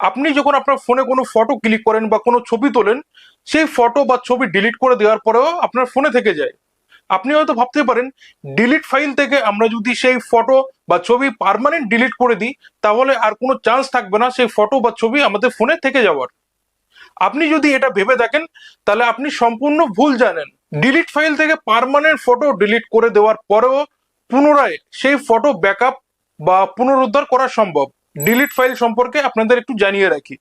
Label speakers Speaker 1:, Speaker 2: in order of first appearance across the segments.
Speaker 1: আপনি যখন আপনার ফোনে কোনো ফটো ক্লিক করেন বা কোনো ছবি তোলেন, সেই ফটো বা ছবি ডিলিট করে দেওয়ার পরেও আপনার ফোনে থেকে যায়। আপনি হয়তো ভাবতে পারেন ডিলিট ফাইল থেকে আমরা যদি সেই ফটো বা ছবি পার্মানেন্ট ডিলিট করে দিই, তাহলে আর কোনো চান্স থাকবে না সেই ফটো বা ছবি আমাদের ফোনে থেকে যাওয়ার। আপনি যদি এটা ভেবে দেখেন, তাহলে আপনি সম্পূর্ণ ভুল জানেন। ডিলিট ফাইল থেকে পার্মানেন্ট ফটো ডিলিট করে দেওয়ার পরেও পুনরায় সেই ফটো ব্যাকআপ বা পুনরুদ্ধার করা সম্ভব। ডিলিট ফাইল সম্পর্কে আপনাদের একটু জানিয়ে রাখি।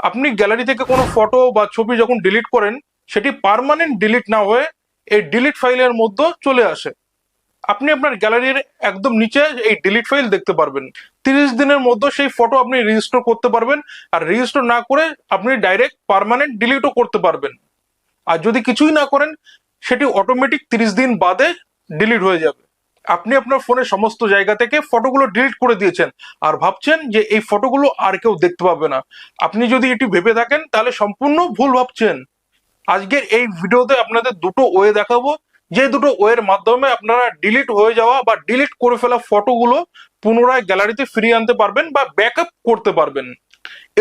Speaker 1: আপনি গ্যালারি থেকে কোনো ফটো বা ছবি যখন ডিলিট করেন, সেটি পারমানেন্ট ডিলিট না হয়ে এই ডিলিট ফাইলের মধ্যে চলে আসে। আপনি আপনার গ্যালারির একদম নিচে এই ডিলিট ফাইল দেখতে পারবেন। তিরিশ দিনের মধ্যে সেই ফটো আপনি রেজিস্টোর করতে পারবেন আর রেজিস্টোর না করে আপনি ডাইরেক্ট পার্মানেন্ট ডিলিটও করতে পারবেন। আর যদি কিছুই না করেন, সেটি অটোমেটিক তিরিশ দিন বাদে ডিলিট হয়ে যাবে। আপনি আপনার ফোনের সমস্ত জায়গা থেকে ফটোগুলো ডিলিট করে দিয়েছেন। আর ভাবছেন যে এই ফটোগুলো আর কেউ দেখতে পাবে না। আপনি যদি এটি ভেবে থাকেন, তাহলে সম্পূর্ণ ভুল ভাবছেন। আজকের এই ভিডিওতে আপনাদের দুটো ওয়ে দেখাবো। যে দুটো ওয়ের মাধ্যমে আপনারা ডিলিট হয়ে যাওয়া বা ডিলিট করে ফেলা ফটোগুলো পুনরায় গ্যালারিতে ফিরিয়ে আনতে পারবেন বা ব্যাকআপ করতে পারবেন।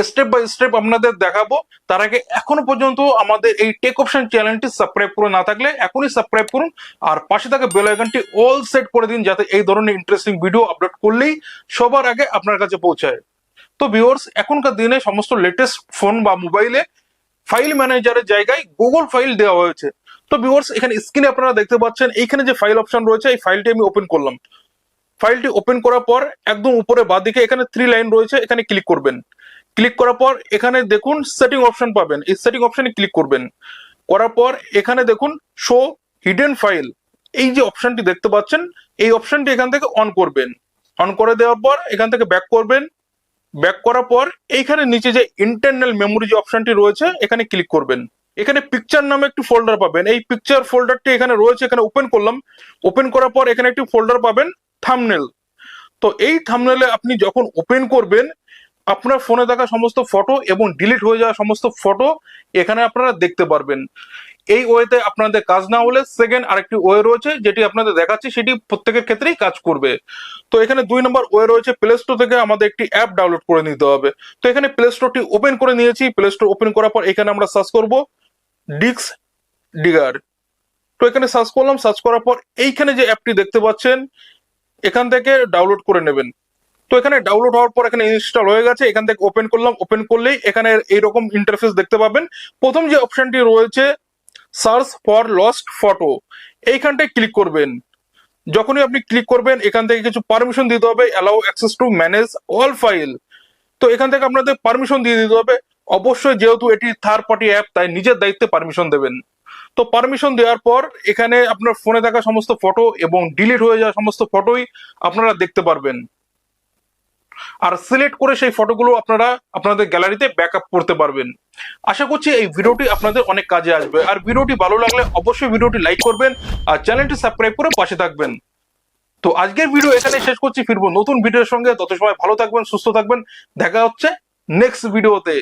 Speaker 1: স্টেপ বাই স্টেপ আপনাদের দেখাবো। তার আগে এখনও পর্যন্ত আমাদের এই টেক অপশন চ্যানেলটি সাবস্ক্রাইব করে না থাকলে এখনই সাবস্ক্রাইব করুন। আর পাশে থাকা বেল আইকনটি অল সেট করে দিন যাতে এই ধরনের ইন্টারেস্টিং ভিডিও আপলোড করলেই সবার আগে আপনার কাছে পৌঁছায়। তো ভিউয়ার্স এখনকার দিনে সমস্ত লেটেস্ট ফোন বা মোবাইলে ফাইল ম্যানেজারের জায়গায় গুগল ফাইল দেওয়া হয়েছে। তো ভিউয়ার্স এখানে স্ক্রিনে আপনারা দেখতে পাচ্ছেন, এইখানে যে ফাইল অপশন রয়েছে, এই ফাইলটি আমি ওপেন করলাম। ফাইলটি ওপেন করার পর একদম উপরে বাঁদিকে এখানে থ্রি লাইন রয়েছে, এখানে ক্লিক করবেন। ক্লিক করার পর এখানে দেখুন সেটিং অপশন পাবেন। এই সেটিং অপশনে ক্লিক করবেন। করার পর এখানে দেখুন শো হিডেন ফাইল এই যে অপশনটি দেখতে পাচ্ছেন, এই অপশনটি এখান থেকে অন করবেন। অন করে দেওয়ার পর এখান থেকে ব্যাক করবেন। ব্যাক করার পর এইখানে নিচে যে ইন্টারনাল মেমোরি যে অপশনটি রয়েছে, এখানে ক্লিক করবেন। এখানে পিকচার নামে একটি ফোল্ডার পাবেন। এই পিকচার ফোল্ডারটি এখানে রয়েছে, এখানে ওপেন করলাম। ওপেন করার পর এখানে একটি ফোল্ডার পাবেন থামনেল তো এই থামনেলে আপনি যখন ওপেন করবেন আপনার ফোনে থাকা সমস্ত ফটো এবং ডিলিট হয়ে যাওয়া সমস্ত ফটো এখানে আপনারা দেখতে পারবেন। এই ওয়েতে আপনাদের কাজ না হলে সেকেন্ড আরেকটি ওয়ে রয়েছে, যেটি আপনাদের দেখাচ্ছি, সেটি প্রত্যেকের ক্ষেত্রেই কাজ করবে। তো এখানে দুই নম্বর ওয়ে রয়েছে প্লে স্টোর থেকে আমাদের একটি অ্যাপ ডাউনলোড করে নিতে হবে। তো এখানে প্লে স্টোরটি ওপেন করে নিয়েছি। প্লে স্টোর ওপেন করার পর এখানে আমরা সার্চ করব ডিক্স ডিগার তো এখানে সার্চ করলাম সার্চ করার পর এইখানে যে অ্যাপটি দেখতে পাচ্ছেন, এখান থেকে ডাউনলোড করে নেবেন। তো এখানে ডাউনলোড হওয়ার পর এখানে ইনস্টল হয়ে গেছে। এখান থেকে ওপেন করলাম। ওপেন করলেই এখানে এইরকম ইন্টারফেস দেখতে পাবেন। প্রথম যে অপশনটি রয়েছে সার্চ ফর লস্ট ফটো এইখানটায় ক্লিক করবেন। যখনই আপনি ক্লিক করবেন, এখান থেকে কিছু পারমিশন দিতে হবে। Allow access to manage all file তো এখান থেকে আপনাদের পারমিশন দিয়ে দিতে হবে। অবশ্যই যেহেতু এটি থার্ড পার্টি অ্যাপ তাই নিজের দায়িত্বে পারমিশন দেবেন। তো পারমিশন দেওয়ার পর এখানে আপনার ফোনে থাকা সমস্ত ফটো এবং ডিলিট হয়ে যাওয়া সমস্ত ফটোই আপনারা দেখতে পারবেন। আর সিলেক্ট করে সেই ফটোগুলো আপনারা আপনাদের গ্যালারিতে ব্যাক করতে পারবেন। আশা করছি এই ভিডিওটি আপনাদের অনেক কাজে আসবে। আর ভিডিওটি ভালো লাগলে অবশ্যই ভিডিওটি লাইক করবেন আর চ্যানেলটি সাবস্ক্রাইব করে পাশে থাকবেন। তো আজকের ভিডিও এখানে শেষ করছি। ফিরবো নতুন ভিডিওর সঙ্গে। তত সময় ভালো থাকবেন, সুস্থ থাকবেন। দেখা হচ্ছে নেক্সট ভিডিওতে